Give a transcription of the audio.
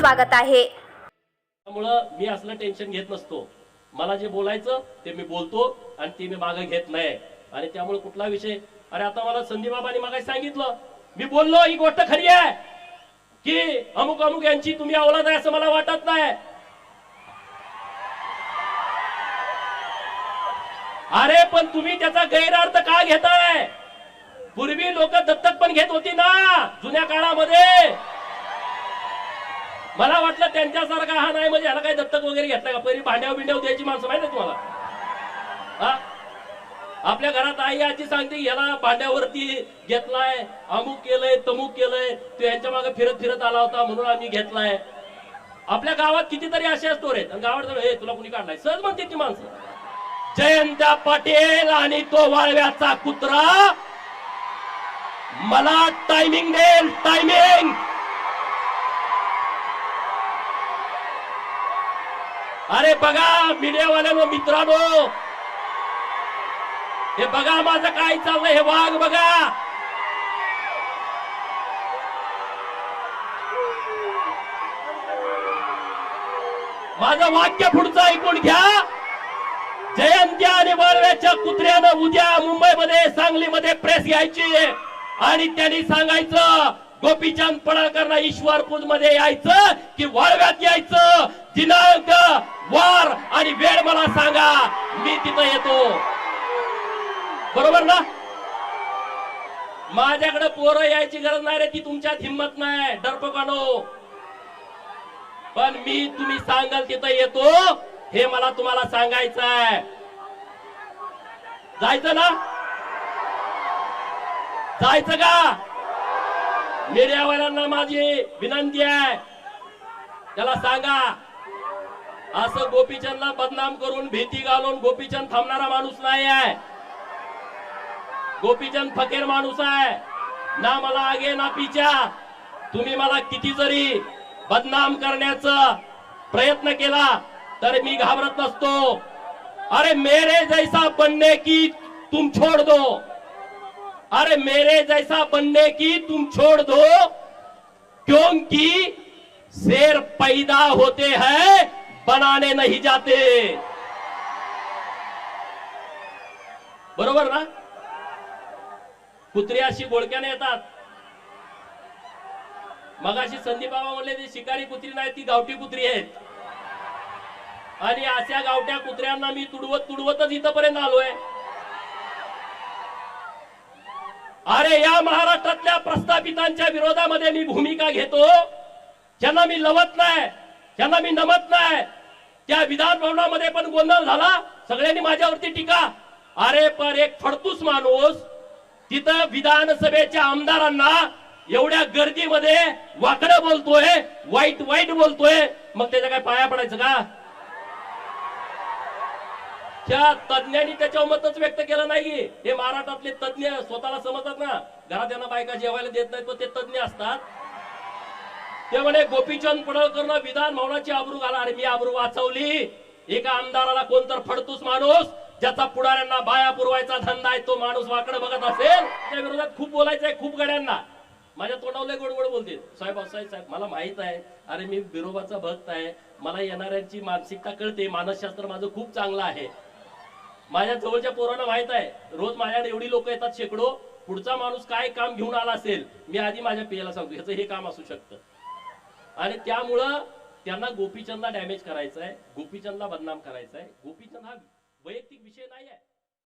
स्वागत आहे. त्यामुळं मी असलं टेन्शन घेत नसतो. मला जे बोलायचं ते मी बोलतो आणि ते मी मागे घेत नाही. आणि त्यामुळे कुठला विषय? अरे आता मला संदीप बाबांनी मागाशी सांगितलं. मी बोललो ही गोष्ट खरी आहे. की अमुक अमुक यांची तुम्ही अवलाद आहे असं मला वाटत नाही. अरे पण तुम्ही त्याचा गैरअर्थ का घेताय? पूर्वी लोक दत्तक पण घेत होती ना जुन्या काळामध्ये. मला वाटलं त्यांच्यासारखा हा नाही म्हणजे ह्याला काही दत्तक वगैरे घेतला का? पहिली भांड्याव बिंड्याव द्यायची माणसं माहिती आहे तुम्हाला? हा? आपल्या घरात आई आजी सांगते याला भांड्यावरती घेतलाय अमुक केलंय तमुक केलंय तो यांच्या मागे फिरत फिरत आला होता म्हणून आम्ही घेतलाय. आपल्या गावात कितीतरी असे स्टोर आहेत. गावात हे तुला कुणी काढलाय? सहज म्हणते ती माणसं. जयंत पाटील आणि तो वाळव्याचा कुत्रा मला टायमिंग देईल टायमिंग अरे बघा मीडियावाल्यांनो मित्रांनो. हे बघा माझं काय चाललंय हे वाघ बघा. माझं वाक्य पुढचं ऐकून घ्या. जयंत्या आणि वळव्याच्या कुत्र्यानं उद्या मुंबईमध्ये सांगलीमध्ये प्रेस घ्यायची. आणि त्यांनी सांगायचं गोपीचंद पडळकरला ईश्वरपूरमध्ये यायचं की वळव्यात यायचं? दिनांक वार आणि वेळ मला सांगा. मी तिथं येतो. बरोबर ना? माझ्याकडे पोरं यायची गरज नाही रे ती तुमच्यात हिंमत नाही. डरपकानो पण मी तुम्ही सांगाल तिथं येतो हे मला तुम्हाला सांगायचं आहे. जायचं ना? जायचं का? मीडियावाल्यांना माझी विनंती आहे. त्याला सांगा असं गोपीचंदला बदनाम करून भीती घालून गोपीचंद थांबणारा माणूस नाही आहे. गोपीचंद फकीर माणूस आहे. ना मला आगे ना पिच्या तुम्ही मला किती जरी बदनाम करण्याचा प्रयत्न केला तर मी घाबरत नसतो. अरे मेरे जैसा बनने की तुम छोड़ दो. अरे मेरे जैसा बनने की तुम छोड़ दो क्योंकि शेर पैदा होते हैं बनाने नहीं जाते। बरोबर ना? कुत्री अशी गोळक्याने येतात। मगाशी संदीप बाबा म्हणले ती शिकारी कुत्री नाही ती गावठी कुत्री आहेत. आणि अशा गावठ्या कुत्र्यांना मी तुडवत तुडवतच इथपर्यंत आलोय. अरे या महाराष्ट्रातल्या प्रस्थापितांच्या विरोधामध्ये मी भूमिका घेतो. ज्यांना मी लवत नाही ज्यांना मी नमत नाही त्या विधान भवनामध्ये पण गोंधळ झाला. सगळ्यांनी माझ्यावरती टीका. अरे पर एक फडतूस माणूस तिथं विधानसभेच्या आमदारांना एवढ्या गर्दीमध्ये वाकडं बोलतोय वाईट वाईट बोलतोय. मग त्याच्या काय पाया पडायचं का? त्या तज्ञांनी त्याच्यावर मतच व्यक्त केलं नाही हे महाराष्ट्रातले तज्ञ स्वतःला समजतात ना. घरात त्यांना बायका जेवायला देत नाहीत पण ते तज्ञ असतात. ते म्हणे गोपीचंद पडळकरनं विधान भवनाची आबरू घाला. आणि मी आबरू वाचवली. एका आमदाराला कोणतर फडतूस माणूस ज्याचा पुढाऱ्यांना बाया पुरवायचा धंदा आहे तो माणूस वाकड बघत असेल. त्या विरोधात खूप बोलायचंय खूप गड्यांना. माझ्या तोंडावले गोड गोड बोलते. साहेब साहेब साहेब मला माहीत आहे. अरे मी बिरोबाचा भक्त आहे. मला येणाऱ्यांची मानसिकता कळते. मानसशास्त्र माझं खूप चांगलं आहे. माझ्या जवळच्या पोरांना माहीत आहे रोज माझ्याकडे एवढी लोक येतात शेकडो. पुढचा माणूस काय काम घेऊन आला असेल मी आधी माझ्या पियाला सांगतो ह्याचं हे काम असू शकतं. आणि त्यामुळं त्यांना गोपीचंदला डॅमेज करायचं आहे गोपीचंदला बदनाम करायचं आहे गोपीचंद हा वैयक्तिक विषय नाही आहे